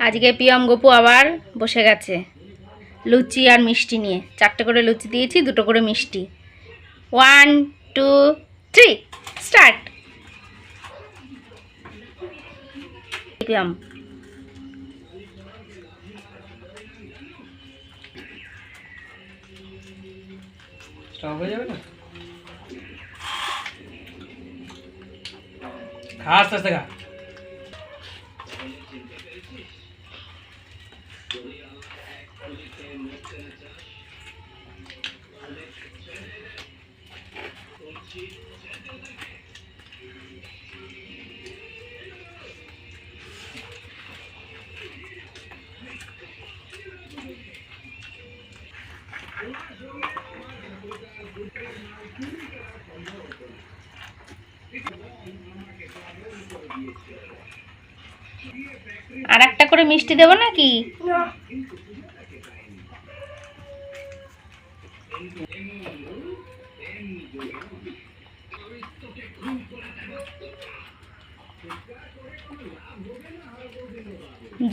আজকে পিয়ম গপু আবার বসে গেছে লুচি আর মিষ্টি নিয়ে। চারটে করে লুচি দিয়েছি, দুটো করে মিষ্টি। ওয়ান টু থ্রি স্টার্ট পিয়ম। খা, আস্তে আস্তে আর একটা করে মিষ্টি দেবো নাকি?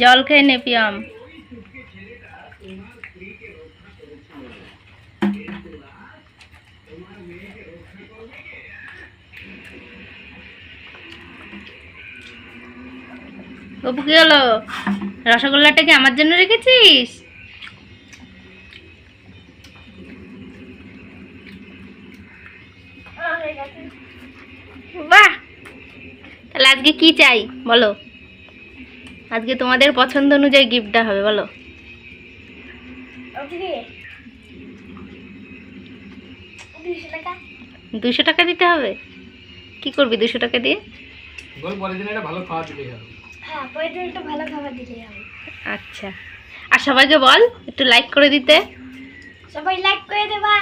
জল খেয়ে নে পিয়াম। গপু কি হলো? রসগোল্লাটা কি আমার জন্য রেখেছিস? বাহ! তাহলে আজকে কি চাই? বলো। আজকে তোমাদের পছন্দ অনুযায়ী গিফটটা হবে বলো। দুশো টাকা। দিতে হবে? কি করবি দুশো টাকা দিয়ে? হ্যাঁ আচ্ছা। আর সবাইকে বল একটু লাইক করে দিতে। সবাই লাইক করে দেবা।